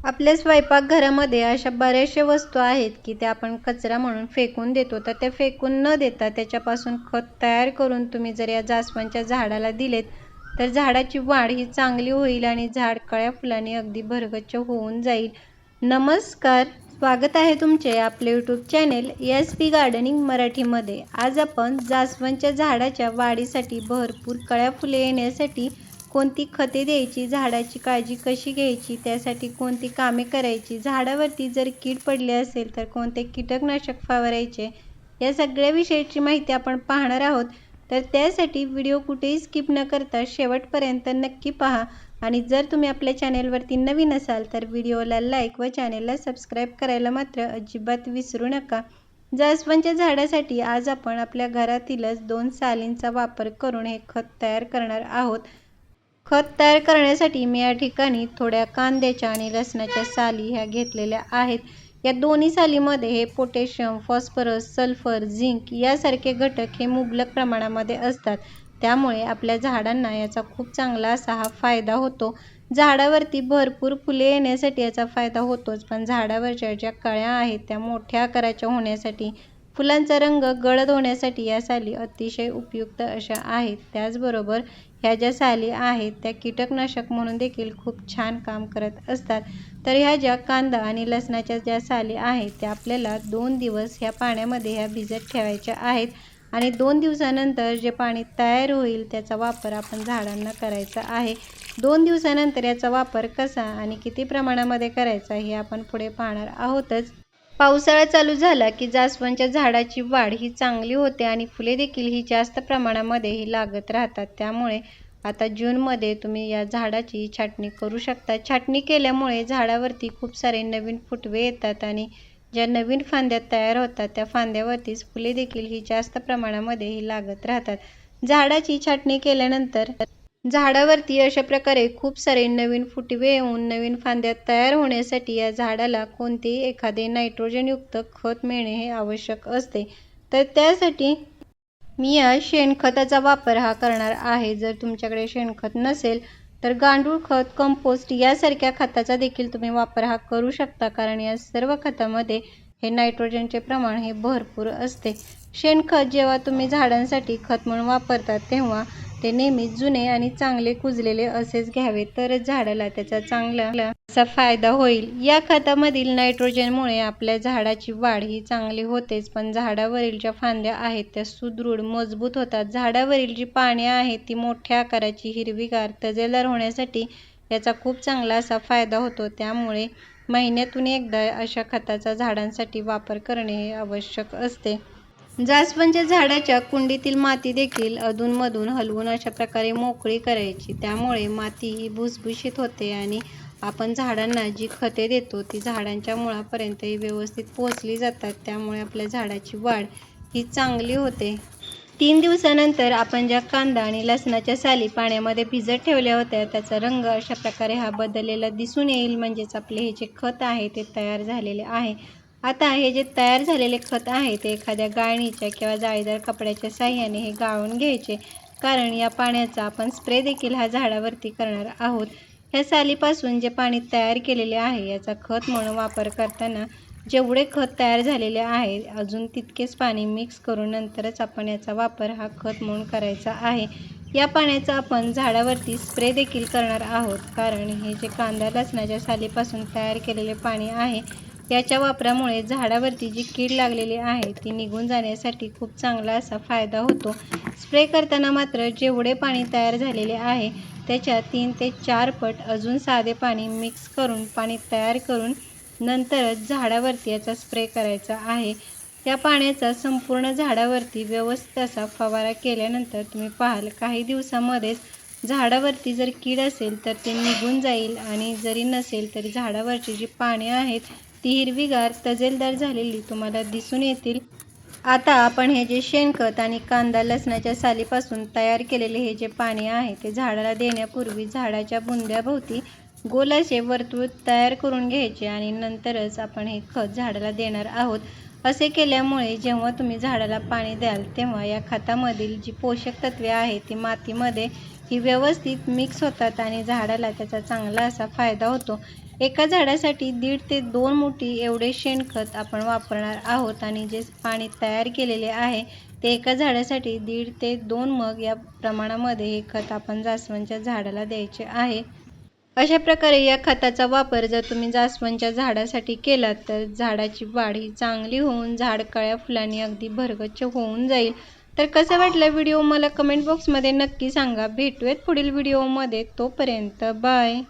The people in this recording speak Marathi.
आपल्या स्वयंपाकघरामध्ये अशा बऱ्याचशा वस्तू आहेत की त्या आपण कचरा म्हणून फेकून देतो. तर त्या फेकून न देता त्याच्यापासून खत तयार करून तुम्ही जर या जास्वंदच्या झाडाला दिलेत तर झाडाची वाढ ही चांगली होईल आणि झाड कळ्या फुलाने अगदी भरगच्च होऊन जाईल. नमस्कार. स्वागत आहे तुमचे आपले YouTube channel S P gardening मराठीमध्ये. आज आपण जास्वंदच्या झाडाच्या वाढीसाठी भरपूर कळ्या फुले येण्यासाठी कोणती खते द्यायची झाडाची काळजी कशी घ्यायची त्यासाठी कोणती कामे करायची झाडावरती जर कीड पडली असेल तर कोणते कीटकनाशक फवारायचे या सगळ्या विषयाची माहिती आपण पाहणार आहोत. तर त्यासाठी व्हिडिओ कुठेही स्किप न करता शेवटपर्यंत नक्की पहा. आणि जर तुम्ही आपल्या चॅनेलवरती नवीन असाल तर व्हिडिओला लाईक व चॅनेलला सबस्क्राईब करायला मात्र अजिबात विसरू नका. जास्वंदच्या झाडासाठी आज आपण आपल्या घरातीलच दोन सालींचा वापर करून हे खत तयार करणार आहोत. खत तयार करण्यासाठी मी या ठिकाणी थोड्या कांद्याच्या आणि लसणाच्या साली ह्या घेतलेल्या आहेत. या दोन्ही सालीमध्ये हे पोटॅशियम फॉस्फरस सल्फर झिंक यासारखे घटक हे मुबलक प्रमाणामध्ये असतात. त्यामुळे आपल्या झाडांना याचा खूप चांगला असा हा फायदा होतो. झाडावरती भरपूर फुले येण्यासाठी याचा फायदा होतोच पण झाडावरच्या ज्या कळ्या आहेत त्या मोठ्या आकाराच्या होण्यासाठी फुलांचा रंग गळद होण्यासाठी या साली अतिशय उपयुक्त अशा आहेत. त्याचबरोबर ह्या ज्या साली आहेत त्या कीटकनाशक म्हणून देखील खूप छान काम करत असतात. तर ह्या ज्या कांदा आणि लसणाच्या ज्या साली आहेत त्या आपल्याला दोन दिवस ह्या पाण्यामध्ये ह्या भिजत ठेवायच्या आहेत आणि दोन दिवसानंतर जे पाणी तयार होईल त्याचा वापर आपण झाडांना करायचा आहे. दोन दिवसानंतर याचा वापर कसा आणि किती प्रमाणामध्ये करायचा हे आपण पुढे पाहणार आहोतच. पावसाळा चालू झाला की जास्वंदच्या झाडाची वाढ ही चांगली होते आणि फुले देखील ही जास्त प्रमाणामध्ये ही लागत राहतात. त्यामुळे आता जूनमध्ये तुम्ही या झाडाची छाटणी करू शकता. छाटणी केल्यामुळे झाडावरती खूप सारे नवीन फुटवे येतात आणि ज्या नवीन फांद्या तयार होतात त्या फांद्यावरतीच फुले देखील ही जास्त प्रमाणामध्ये ही लागत राहतात. झाडाची छाटणी केल्यानंतर झाडावरती अशा प्रकारे खूप सारे नवीन फुटवे येऊन नवीन फांद्या तयार होण्यासाठी या झाडाला कोणतेही एखादे नायट्रोजनयुक्त खत मिळणे हे आवश्यक असते. तर त्यासाठी मी या शेणखताचा वापर हा करणार आहे. जर तुमच्याकडे शेणखत नसेल तर गांडूळ खत कंपोस्ट यासारख्या खताचा देखील तुम्ही वापर हा करू शकता कारण या सर्व खतामध्ये हे नायट्रोजनचे प्रमाण हे भरपूर असते. शेणखत जेव्हा तुम्ही झाडांसाठी खत म्हणून वापरतात तेव्हा ते नेहमी जुने आणि चांगले कुजलेले असेच घ्यावे. तरच झाडाला त्याचा चांगला असा फायदा होईल. या खतामधील नायट्रोजनमुळे आपल्या झाडाची वाढ ही चांगली होतेच पण झाडावरील ज्या फांद्या आहेत त्या सुदृढ मजबूत होतात. झाडावरील जी पाने आहेत ती मोठ्या आकाराची हिरवीगार तजेदार होण्यासाठी याचा खूप चांगला असा फायदा होतो. त्यामुळे महिन्यातून एकदा अशा खताचा झाडांसाठी वापर करणे हे आवश्यक असते. जास्वंदच्या म्हणजे झाडाच्या कुंडीतील माती देखील अधूनमधून हलवून अशा प्रकारे मोकळी करायची. त्यामुळे माती ही भुसभुशीत होते आणि आपण झाडांना जी खते देतो ती झाडांच्या मुळापर्यंत ही व्यवस्थित पोचली जातात. त्यामुळे आपल्या झाडाची वाढ ही चांगली होते. तीन दिवसानंतर आपण ज्या कांदा आणि लसणाच्या साली पाण्यामध्ये भिजत ठेवल्या होत्या त्याचा रंग अशा प्रकारे हा बदललेला दिसून येईल. म्हणजेच आपले हे जे खत आहे ते तयार झालेले आहे. आता हे जे तयार झालेले खत आहे ते एखाद्या गाळणीच्या किंवा जाळीदार कपड्याच्या साह्याने हे गाळून घ्यायचे. कारण या पाण्याचा आपण स्प्रे देखील हा झाडावरती करणार आहोत. ह्या सालीपासून जे पाणी तयार केलेले आहे याचा खत म्हणून वापर करताना जेवढे खत तयार झालेले आहे अजून तितकेच पाणी मिक्स करून नंतरच आपण याचा वापर हा खत म्हणून करायचा आहे. या पाण्याचा आपण झाडावरती स्प्रे देखील करणार आहोत. कारण हे जे कांदा लसणाच्या सालीपासून तयार केलेले पाणी आहे याच्या वापरामुळे झाडावरती जी कीड लागलेली आहे ती निघून जाण्यासाठी खूप चांगला असा फायदा होतो. स्प्रे करताना मात्र जेवढे पाणी तयार झालेले आहे त्याच्या तीन ते चार पट अजून साधे पाणी मिक्स करून पाणी तयार करून नंतरच झाडावरती याचा स्प्रे करायचा आहे. त्या पाण्याचा संपूर्ण झाडावरती व्यवस्थित असा फवारा केल्यानंतर तुम्ही पाहाल काही दिवसामध्येच झाडावरती जर कीड असेल तर ते निघून जाईल आणि जरी नसेल तरी झाडावरची जी पाने आहेत ती हिरवीगार तजेलदार झालेली तुम्हाला दिसून येतील. आता आपण हे जे शेणखत आणि कांदा लसणाच्या सालीपासून तयार केलेले हे जे पाणी आहे ते झाडाला देण्यापूर्वी झाडाच्या बुंद्याभोवती गोलाचे वर्तुळ तयार करून घ्यायचे आणि नंतरच आपण हे खत झाडाला देणार आहोत. असे केल्यामुळे जेव्हा तुम्ही झाडाला पाणी द्याल तेव्हा या खतामधील जी पोषक तत्वे आहेत ती मातीमध्ये ही व्यवस्थित मिक्स होतात आणि झाडाला त्याचा चांगला असा फायदा होतो. एका झाडासाठी दीड ते दोन मुठी एवढे शेणखत आपण वापरणार आहोत आणि जे पाणी तयार केलेले आहे ते एका झाडासाठी दीड ते दोन मग या प्रमाणामध्ये हे खत आपण जास्वंदच्या झाडाला द्यायचे आहे. अशा प्रकारे या खताचा वापर जर तुम्ही जास्वंदच्या झाडासाठी केलात तर झाडाची वाढ ही चांगली होऊन झाड कळ्या फुलांनी अगदी भरगच्च होऊन जाईल. तर कसं वाटलं व्हिडिओ? मला कमेंट बॉक्समध्ये नक्की सांगा. भेटूयात पुढील व्हिडिओमध्ये तोपर्यंत बाय.